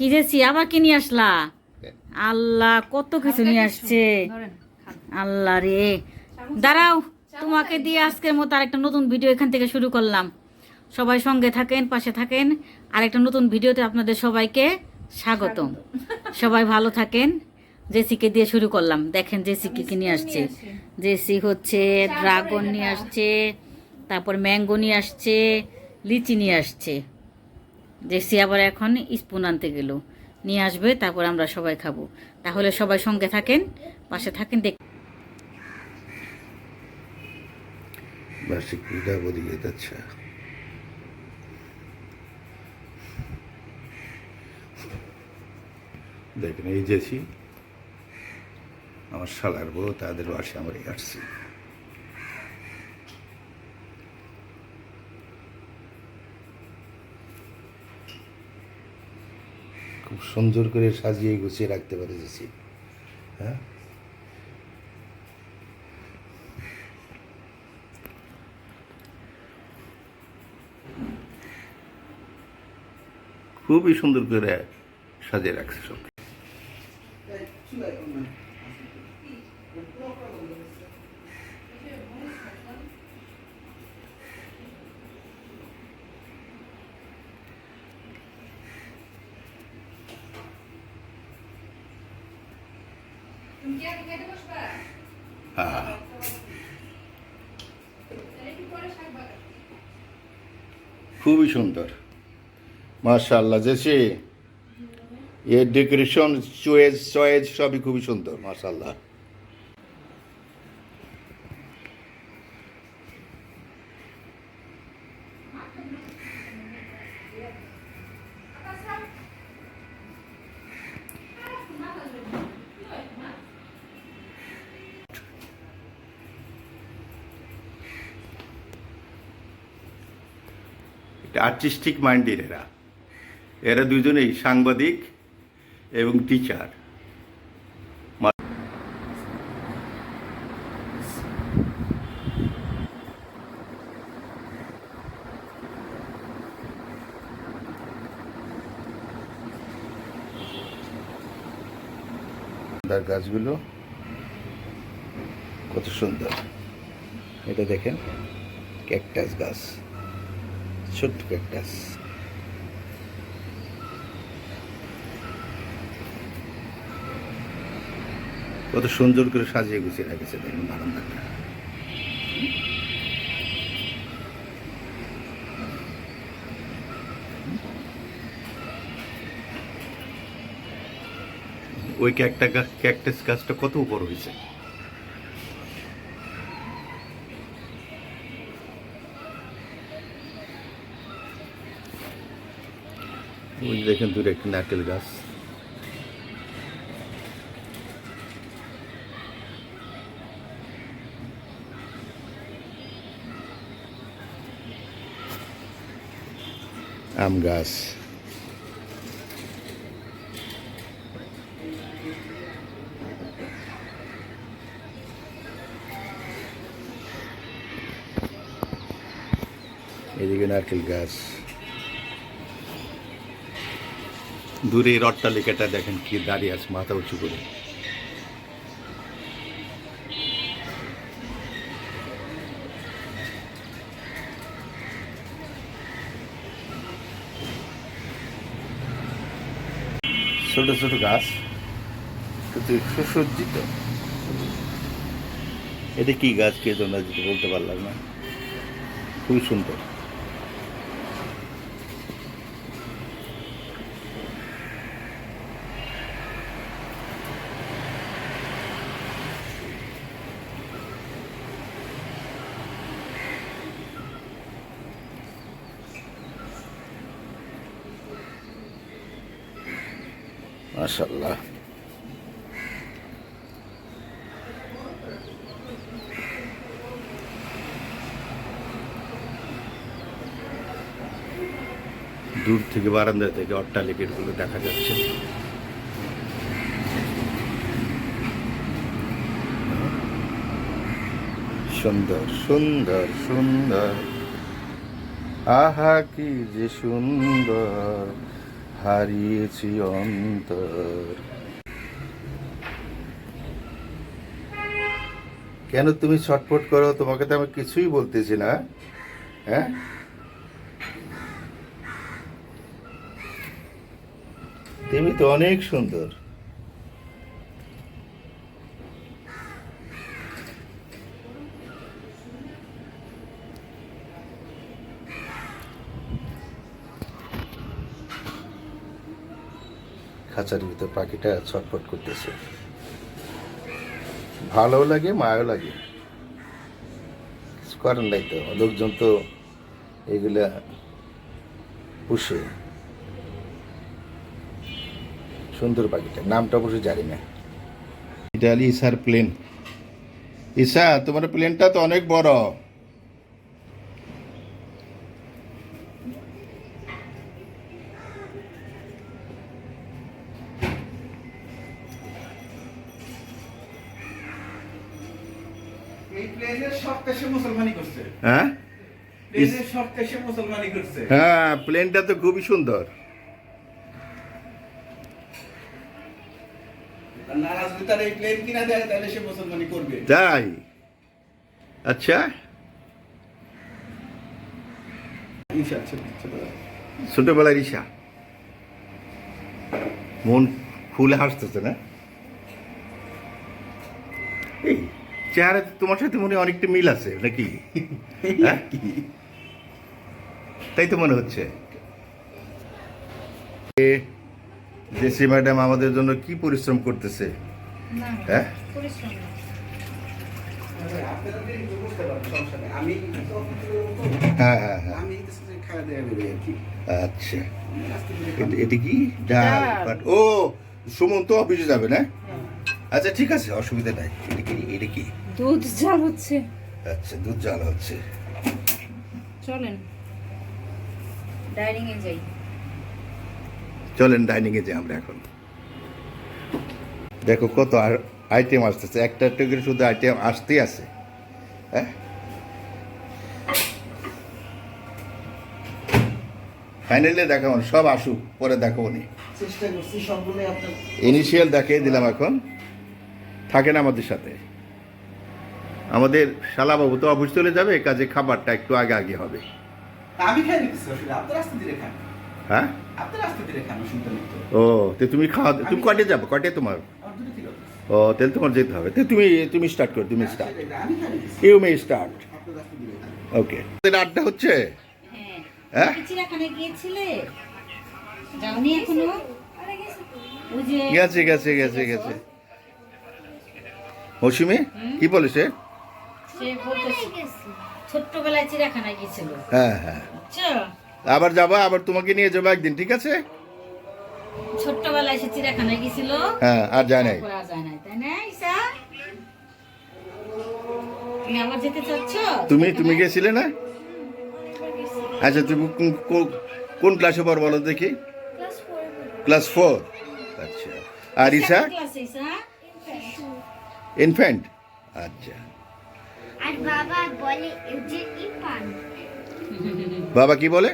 কি যেছি আবার কি নিয়ে আসলা? আল্লাহ কত কিছু নিয়ে আসছে। আল্লাহ রে। দাঁড়াও তোমাকে দিয়ে আজকের মতো আরেকটা নতুন ভিডিও এখান থেকে শুরু করলাম। সবাই সঙ্গে থাকেন পাশে থাকেন। আরেকটা নতুন ভিডিওতে আপনাদের সবাইকে স্বাগতম। সবাই ভালো থাকেন। জেসিকে দিয়ে শুরু করলাম। দেখেন জেসি কি কি নিয়ে আসছে। জেসি হচ্ছে ড্রাগন নিয়ে আসছে তারপর ম্যাঙ্গো নিয়ে আসছে লিচি নিয়ে আসছে। জেসি আবার এখন স্পুন আনতে গেল। নিয়ে আসবে, তারপর আমরা সবাই খাব। তাহলে সবাই সঙ্গে থাকেন, পাশে থাকেন, দেখ যাচ্ছে দেখেন, এই যেছি আমার শালার বউ, তাদের বাসে আমরা আসছি। সুন্দর করে সাজিয়ে গুছিয়ে রাখতে পারে যেছি হ্যাঁ? খুবই সুন্দর করে সাজিয়ে রাখছে সব হ্যাঁ খুবই সুন্দর। মার্শাল্লাহ জেসি। এর ডেকোরেশন চয়েস চয়েস সবই খুবই সুন্দর মাশাআল্লাহ। আর্টিস্টিক মাইন্ডের এরা এরা। দুজনেই সাংবাদিক এবং টিচার গাছগুলো কত সুন্দর। এটা দেখেন ক্যাকটাস গাছ। ছোট্ট ক্যাকটাস কত সুন্দর করে সাজিয়ে গুছিয়ে রেখেছে দেখুন বারান্দাটা। ওই ক্যাকটা ক্যাকটাস গাছটা কত উপর হয়েছে? দেখেন দূরে একটি নারকেল গাছ। আম গাছ। এদিকে নারকেল গাছ। দূরে এই অট্টালিকাটা দেখেন কি দাঁড়িয়ে আছে, মাথা উঁচু করে। ছোট ছোট গাছ, কিন্তু সুসজ্জিত। এটা কি গাছ কে যদি বলতে পারলাম না? খুবই সুন্দর। মাশাল্লাহ দূর থেকে বারান্দা থেকে অট্টালিকাগুলো দেখা যাচ্ছে। সুন্দর সুন্দর সুন্দর। আহা, কি যে সুন্দর। হারিয়েছি অন্তর। কেন তুমি ছটফট করো? তোমাকে তো আমি কিছুই বলতেছি না হ্যাঁ? তুমি তো অনেক সুন্দর। খাঁচার ভিতর পাখিটা ছটফট করতেছে। ভালোও লাগে, মায়ও লাগে। করার নাই তো। লোকজন তো এগুলা পুষে। সুন্দর পাখিটা। নামটা অবশ্য জানি না। এটা ইসার প্লেন। ইসা, তোমার প্লেনটা তো অনেক বড়। হ্যাঁ? করছে। হ্যাঁ প্লেনটা তো খুবই সুন্দর। তাই? আচ্ছা। ঈশা ছোট ছোট। ছোটবেলার ইশা মন খুলে হাসতেছে না? এই। চেহারা তোমার সাথে মনে হয় অনেকটা মিল আছে নাকি? হ্যাঁ? তাই তো মনে হচ্ছে। জেসি ম্যাডাম আমাদের জন্য কি পরিশ্রম করতেছে? হ্যাঁ? হ্যাঁ হ্যাঁ হ্যাঁ। কি। আচ্ছা। এটা কি? ডাল বাট- ও সুমন তো অফিসে যাবে না? আচ্ছা ঠিক আছে অসুবিধা নাই। এটা কি এটা কি? দুধ জাল হচ্ছে। আচ্ছা দুধ জ্বালা হচ্ছে। চলেন ডাইনিং এ যাই। চলেন ডাইনিং এ যাই আমরা এখন। দেখো কত আর আইটেম আসতেছে। একটা একটা করে শুধু আইটেম আসতেই আছে। হ্যাঁ? ফাইনালি দেখাবো না, সব আসুক পরে দেখাবো নি। চেষ্টা করছি সবগুলোই আপনার ইনিশিয়াল দেখিয়ে দিলাম এখন। থাকেন আমাদের সাথে। আমাদের শালাবাবু তো অফিস চলে যাবে কাজে খাবারটা একটু আগে আগে হবে। আমি খাই দিচ্ছি আসলে আপনার আস্তে ধীরে খান। হ্যাঁ? আপনার আস্তে ধীরে খান অসুবিধা নেই তো। ও তো তুমি খাওয়া তুমি কটে যাবে? কটে তোমার? ও তাহলে তোমার যেতে হবে। তো তুমি তুমি স্টার্ট করো তুমি স্টার্ট আমি ইউ মে স্টার্ট আপনার আস্তে ওকে আড্ডা হচ্ছে? হ্যাঁ। হ্যাঁ? গিয়েছিলে? যাওনি এখনও? গেছে গেছে গেছে গেছে। মৌসুমি কি বলে সে সে বলতেছে ছোট্টবেলায় গিয়েছিল। হ্যাঁ হ্যাঁ। আবার যাব আবার তোমাকে নিয়ে যাব একদিন ঠিক আছে? ছোট্টবেলায় সে গিয়েছিল। হ্যাঁ আর যায় নাই। যায় না তাই না ঈশা? তুমি তুমি তুমি গেছিলে না? আচ্ছা তুমি কোন- ক্লাসে পড় বলো দেখি? ক্লাস ফোর আচ্ছা। আর ঈশা? ইনফ্যান্ট আচ্ছা। আর বাবা বলে যে ইপান বাবা কি বলে?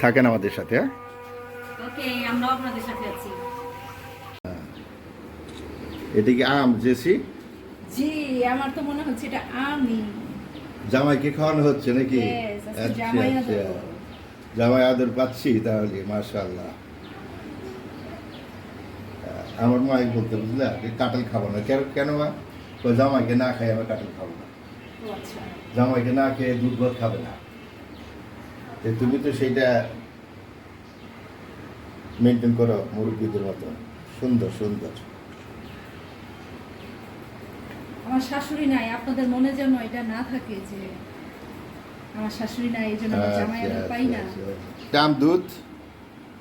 থাকেন আমাদের সাথে হ্যাঁ? ওকে আমরা আপনাদের সাথে আছি। এটা কি আম জেসি? জি আমার তো মনে হচ্ছে এটা আমি। জামাইকে খাওয়ানো হচ্ছে নাকি? আচ্ছা জামাই আদর। আচ্ছা জামাই আদর পাচ্ছি তাহলে মাশাআল্লাহ। আমার মা বলতে বুঝলা যে কাঁঠাল খাব না। কেন কেন মা? জামাইকে না খাই আমি কাঁঠাল খাব না। আচ্ছা। জামাইকে না খেয়ে দুধ ভাত খাবে না। তুমি তো সেইটা মেনটেন করো মুরব্বীদের মতো। সুন্দর সুন্দর। আমার শাশুড়ি নাই আপনাদের মনে যেন এটা না থাকে যে আমার শাশুড়ি নাই এই জন্য জামাই আচ্ছা, পাই না। আচ্ছা, আচ্ছা। দুধ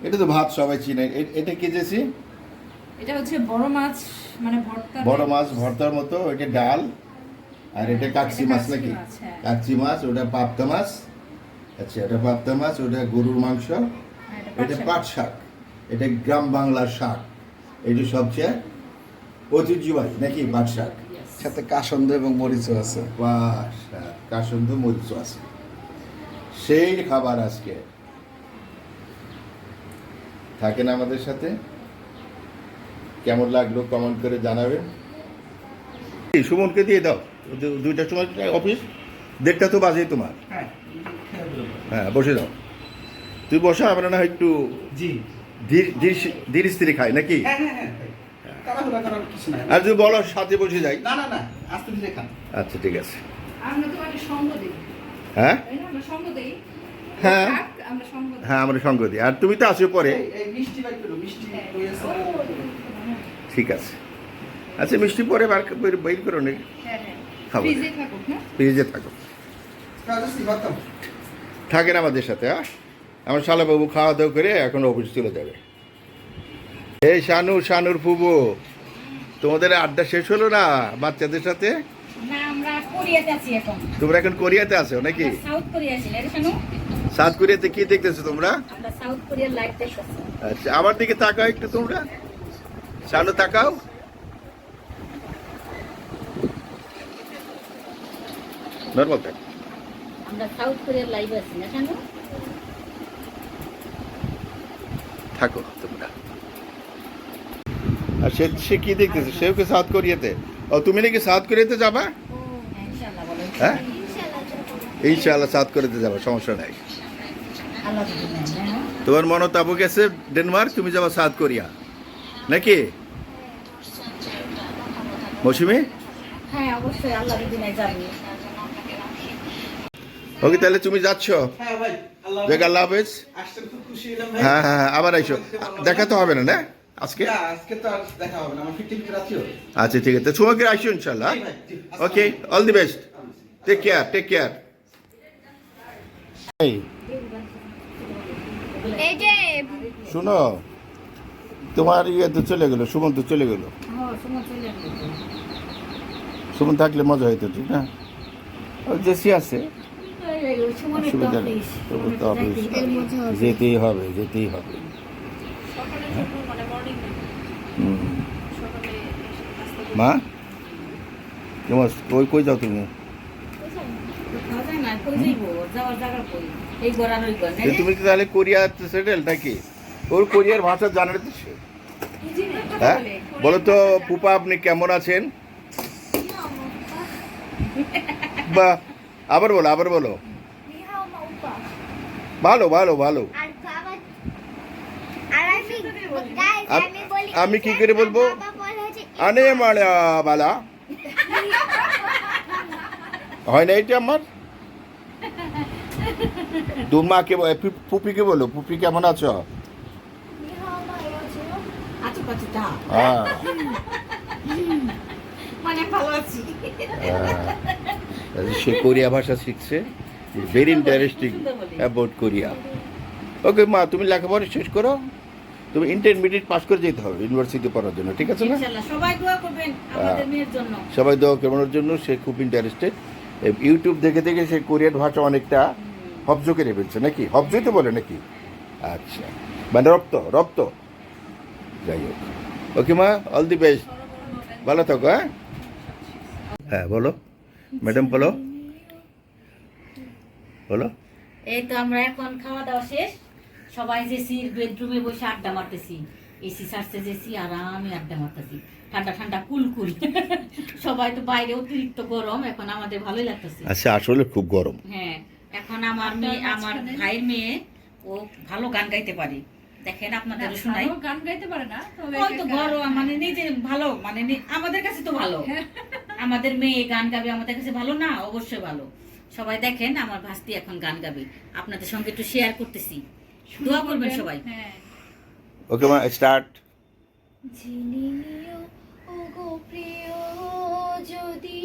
এটা তো ভাত সবাই চিনে। এটা কি জেসি? এটা হচ্ছে বড় মাছ মানে ভর্তা বড় মাছ ভর্তার মতো ওইটা ডাল আর এটা কাকসি মাছ নাকি? হ্যাঁ। কাকসি মাছ ওটা পাবদা মাছ। আচ্ছা এটা পাবদা মাছ ওটা গরুর মাংস হ্যাঁ, এটা পাট শাক। এটা গ্রাম বাংলার শাক। এটা সবচেয়ে ঐতিহ্যবাহী নাকি পাট শাক? সাথে কাসন্দ এবং মরিচও আছে। কাসন্দ মরিচ আছে। সেই খাবার আজকে। থাকেন আমাদের সাথে? কেমন লাগল কমেন্ট করে জানাবেন। এই সুমনকে দিয়ে দাও। দুইটার সময় অফিস দেড়টা তো বাজে তোমার। হ্যাঁ। হ্যাঁ বসে দাও। তুই বসো আমরা না হয় একটু জি। ধীর স্থিরে খাই নাকি? হ্যাঁ হ্যাঁ আর তুই বলো সাথে বসে যাই। না না না আস্তে ধীরে খান। আচ্ছা ঠিক আছে। হ্যাঁ? আমরা সঙ্গ দিই। হ্যাঁ। আমরা সঙ্গ দিই। হ্যাঁ আমরা সঙ্গ দিই। আর তুমি তো আসো পরে। এই- এই মিষ্টি ঠিক আছে। আচ্ছা মিষ্টি পরে বার বের- বের করো নাকি হ্যাঁ হ্যাঁ। খাব। ফ্রিজে থাকুক না ফ্রিজে থাকো বাতাম থাকেন আমাদের সাথে হ্যাঁ আমার শালাবাবু খাওয়া দাওয়া করে এখন অফিস চলে যাবে। এই শানু শানুর ফুবু তোমাদের আড্ডা শেষ হলো না বাচ্চাদের সাথে? না আমরা কোরিয়াতে আছি এখন। তোমরা এখন কোরিয়াতে আছো নাকি? আমরা সাউথ কোরিয়াতে কি দেখতেছো তোমরা? আচ্ছা আমার দিকে তাকাও একটু তোমরা। শানু তাকাও। নর্মাল থাক আমরা সাউথ কোরিয়ার লাইভ আছি না শোনো থাকো তোমরা। আর সে সে কি দেখতেছে? সেও কি সাউথ কোরিয়াতে ও তুমি নাকি সাউথ কোরিয়াতে যাবা? হ্যাঁ? ইনশাআল্লাহ। সাউথ কোরিয়াতে যাবা সমস্যা নাই। তোমার হ্যাঁ? তোমার মনোতাপ গেছে ডেনমার্ক তুমি যাবা সাউথ কোরিয়া নাকি? মৌসুমি? হ্যাঁ অবশ্যই আল্লাহ ওকে তাহলে তুমি যাচ্ছ? হ্যাঁ দেখ আল্লাহ হাফেজ। আসছেন খুব খুশি হলাম ভাই। হ্যাঁ হ্যাঁ হ্যাঁ, আবার আইসো। দেখা তো হবে না না? আজকে? না, আজকে তো আর দেখা হবে না আমার ফিফটিন রাত্রিও আচ্ছা ঠিক আছে। তোমাকে আইসো ইনশাল্লাহ okay all the best take care take care এই যে শুনো। তোমার ইয়ে তো চলে গেলো সুমন তো চলে গেলো? হ্যাঁ। সুমন থাকলে মজা হইতো ঠিক না? জেসি আছে। অসুবিধা নেই যেতেই হবে যেতেই হবে। হুম। মা? তোমার কই কই যাও তুমি? তুমি কি তাহলে কোরিয়া সেটেল নাকি? ওর কোরিয়ার ভাষা জানার সে। হ্যাঁ? বলো তো পুপা, আপনি কেমন আছেন? বা, আবার বলো আবার বলো। ভালো ভালো ভালো। আমি কি করে বলব? আনে মালা বালা। হয় না এটা আমার? তোর মাকে বল- পুপিকে বলো, পুপি কেমন আছো নিহাও মাউপা আচ্ছা, আচ্ছা, যা। হ্যাঁ মানে ভালো আছি। হ্যাঁ। সে কোরিয়া ভাষা শিখছে। Very interesting about Korea okay মা তুমি লেখাপড়া শেষ করো। তুমি ইন্টারমিডিয়েট পাস করে যেতে হবে ইউনিভার্সিটি পড়ার জন্য ঠিক আছে না সবাই দোয়া করবেন আমাদের। মেয়ের জন্য। সবাই দোয়া কেমনের জন্য সে খুব ইন্টারেস্টেড ইউটিউব দেখে দেখে সে কোরিয়ান ভাষা অনেকটা হবজ করে ফেলছে নাকি? হবজই তো বলে নাকি? আচ্ছা। মানে রপ্ত রপ্ত। যাই হোক। ওকে মা অল দি বেস্ট ভালো থাকো হ্যাঁ? হ্যাঁ বলো। ম্যাডাম বলো। বলো। এই তো আমরা এখন খাওয়া দাওয়া শেষ। সবাই যেছি বেডরুমে বসে আড্ডা মারতেছি। এসি সারছে যেছি আরামে আড্ডা মারতেছি। ঠান্ডা ঠান্ডা কুলকুল সবাই তো বাইরে অতিরিক্ত গরম এখন আমাদের ভালোই লাগতেছে। আচ্ছা আসলে খুব গরম। হ্যাঁ এখন আমার মেয়ে আমার ভাইয়ের মেয়ে ও ভালো গান গাইতে পারে। দেখেন আপনাদের শোনাই। গান গাইতে পারে না হয়তো গরম মানে নিজে ভালো মানে আমাদের কাছে তো ভালো। আমাদের মেয়ে গান গাবে আমাদের কাছে ভালো না অবশ্যই ভালো। সবাই দেখেন আমার ভাস্তি এখন গান গাবে। আপনাদের সঙ্গে একটু শেয়ার করতেছি। দোয়া করবেন সবাই। হ্যাঁ। ওকে মা স্টার্ট প্রিয় যদি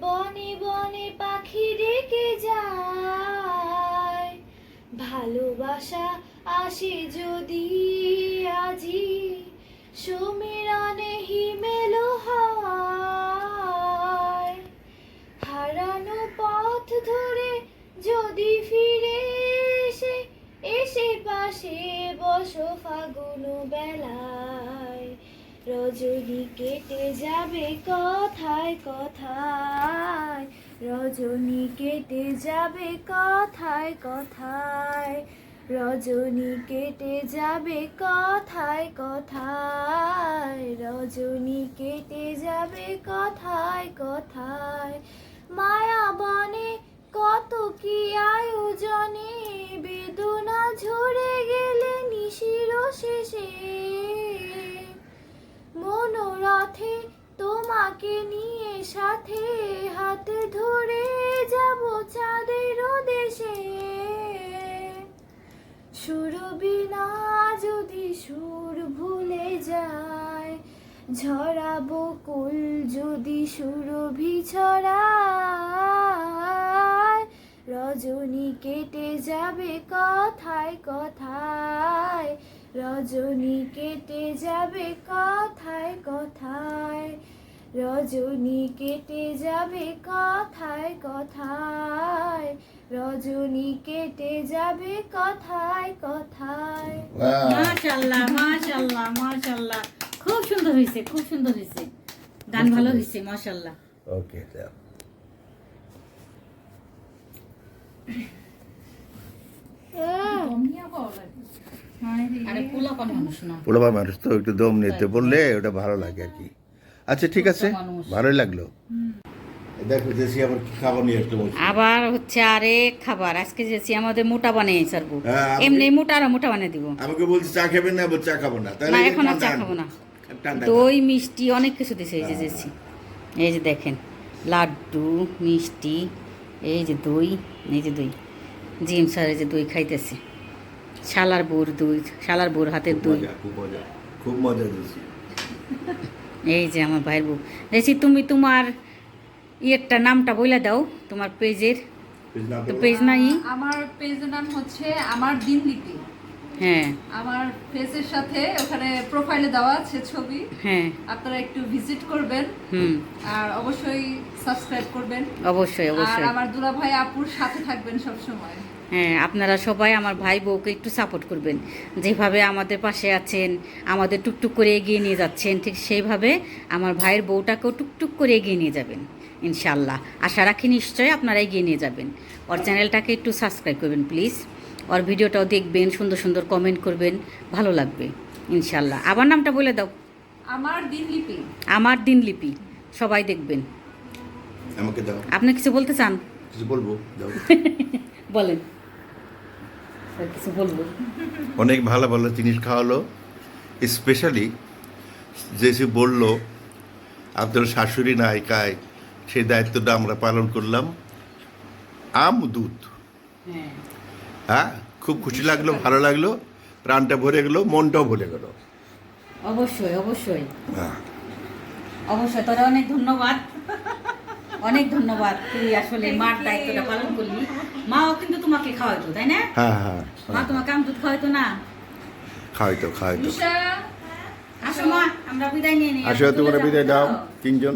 বনে বনে পাখি ডেকে যায় ভালোবাসা আসে যদি আজি, সমীরণে হিমেলো হয় হারানো পথ ধরে যদি ফিরে এসে এসে পাশে বসো ফাগুন বেলায়। রজনী কেটে যাবে কথায় কথায়। রজনী কেটে যাবে কথায় কথায় রজনী কেটে যাবে কথায় কথায় রজনী কেটে যাবে কথায় কথায়। মায়া বনে কত কি আয়োজনে, বেদনা ঝরে গেলে নিশির শেষে। মনোরথে তোমাকে নিয়ে সাথে হাত ধরে যাব চাঁদের দেশে। সুরবিনা যদি সুর ভুলে যায়, ঝরাবো কুল যদি সুরভি ছড়ায়। রজনী কেটে যাবে কথায় কথায়, রজনী কেটে যাবে কথায় কথায়। রজনী কেটে যাবে কথায় কথায় রজনী কেটে যাবে কথায় কথায়। Wow. মাশাল্লাহ মাশাল্লাহ মাশাল্লাহ খুব সুন্দর হয়েছে খুব সুন্দর হয়েছে গান ভালো হয়েছে মাশাল্লাহ ওকে হায়। পোলাপান মানুষ তো একটু দম নিতে বললে ওটা ভালো লাগে আর কি। আচ্ছা ঠিক আছে। ভালোই লাগল। দেখো জেসি আবার কি খাবার নিয়ে আসতে বলছি? আবার হচ্ছে আরেক খাবার। আজকে যেছি আমাদের মোটা বানিয়ে ছাড়বো। হ্যাঁ, এমনি মোটা আর মোটা বানিয়ে দিব। আমাকে বলছি চা খাবেন না বল চা খাব না। তাহলে এখন আর চা খাব না। দই মিষ্টি অনেক কিছু দিছে এই যে যেছি এই যে দেখেন লাড্ডু মিষ্টি এই যে দই এই যে দই। জিম স্যার এই যে দই খাইতেছে। শালার বোর দই শালার বোর হাতের দই। খুব মজা। খুব মজা দিয়েছি এই যে আমার ভাইয়ের বউ। দেখছি তুমি তোমার ইয়েরটা নামটা বইলা দাও তোমার পেজের। তো পেজ নাই? আমার পেজের নাম হচ্ছে আমার দিনলিপি হ্যাঁ। আমার পেজের সাথে ওখানে প্রোফাইলে দেওয়া আছে ছবি। হ্যাঁ। আপনারা একটু ভিজিট করবেন। হুম। আর অবশ্যই সাবস্ক্রাইব করবেন। অবশ্যই আর অবশ্যই। আমার দুলা ভাই আপুর সাথে থাকবেন সব সময় হ্যাঁ আপনারা সবাই আমার ভাই বউকে একটু সাপোর্ট করবেন। যেভাবে আমাদের পাশে আছেন আমাদের টুকটুক করে এগিয়ে নিয়ে যাচ্ছেন ঠিক সেইভাবে আমার ভাইয়ের বউটাকেও টুকটুক করে এগিয়ে নিয়ে যাবেন ইনশাল্লাহ আশা রাখি নিশ্চয়ই আপনারা এগিয়ে নিয়ে যাবেন। ওর চ্যানেলটাকে একটু সাবস্ক্রাইব করবেন প্লিজ ওর ভিডিওটাও দেখবেন সুন্দর সুন্দর কমেন্ট করবেন ভালো লাগবে ইনশাল্লাহ আবার নামটা বলে দাও। আমার দিনলিপি আমার দিনলিপি সবাই দেখবেন। আমাকে দাও। আপনি কিছু বলতে চান? কিছু বলব? দাও। বলেন। কিছু বলব অনেক ভালো ভালো জিনিস খাওয়ালো স্পেশালি যে সে বলল আপনার শাশুড়ি নায়িকায় সেই দায়িত্বটা আমরা পালন করলাম আম দুধ। হ্যাঁ। হ্যাঁ খুব খুশি লাগল ভালো লাগল প্রাণটা ভরে গেলো মনটাও ভরে গেল। অবশ্যই অবশ্যই। হ্যাঁ। অবশ্যই তোরা অনেক ধন্যবাদ। অনেক ধন্যবাদ তুই আসলে মার দায়িত্বটা পালন করলি। মাও কিন্তু তোমাকে খাওয়াইতো তাই না? হ্যাঁ হ্যাঁ মা তোমাকে আম দুধ খাওয়াইতো না? খাওয়াইতো খাওয়াইতো। আসো মা আমরা বিদায় নিয়ে নিই। আসো তোমরা বিদায় দাও তিনজন।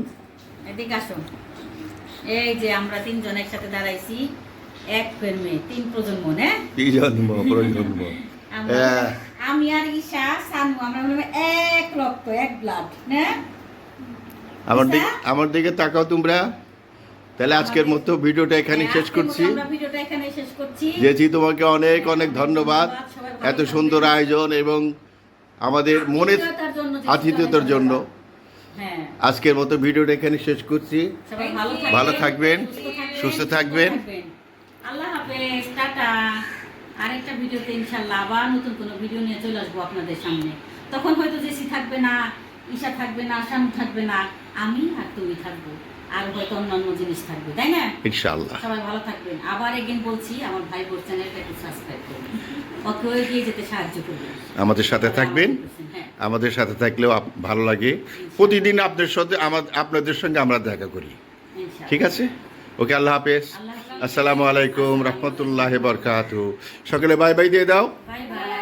এদিকে আসো। এই যে আমরা তিনজন একসাথে দাঁড়াইছি এক ফের মেয়ে তিন প্রজন্ম না? প্রজন্ম। হ্যাঁ। আমি আর ঈশা সানু আমরা হলাম এক রক্ত এক ব্লাড না? আমার দিকে? আমার দিকে তাকাও তোমরা। তাহলে আজকের মতো ভিডিওটা এখানে হ্যাঁ, শেষ করছি। জেছি তোমাকে অনেক অনেক ধন্যবাদ। এত সুন্দর আয়োজন এবং আমাদের মনে আতিথেয়তার জন্য হ্যাঁ। আজকের মতো ভিডিওটা এখানে শেষ করছি। ভালো থাকবেন সুস্থ সুস্থ থাকবেন। আল্লাহ হাফেজ টাটা। আরেকটা ভিডিওতে ইনশাল্লাহ আবার নতুন কোনো ভিডিও নিয়ে চলে আসব আপনাদের সামনে। তখন হয়তো জেসি থাকবে না ঈশা থাকবে না শানু থাকবে না আমি আর তুমি থাকব। আর হয়তো অন্যান্য জিনিস থাকবে তাই না? ইনশাআল্লাহ। সবাই ভালো থাকবেন। আবার এগেন বলছি আমার ভাই বোর চ্যানেলটা একটু সাবস্ক্রাইব করবেন। এগিয়ে যেতে সাহায্য করবেন। আমাদের সাথে থাকবেন। হ্যাঁ। আমাদের সাথে থাকলেও ভালো লাগে। প্রতিদিন আপনাদের সাথে আপনাদের সঙ্গে আমরা দেখা করি। ঠিক আছে? ওকে আল্লাহ হাফেজ। আল্লাহ হাফেজ। আসসালামু আলাইকুম রহমতুল্লাহ বরকাত সকলে বাই বাই দিয়ে দাও। Bye bye.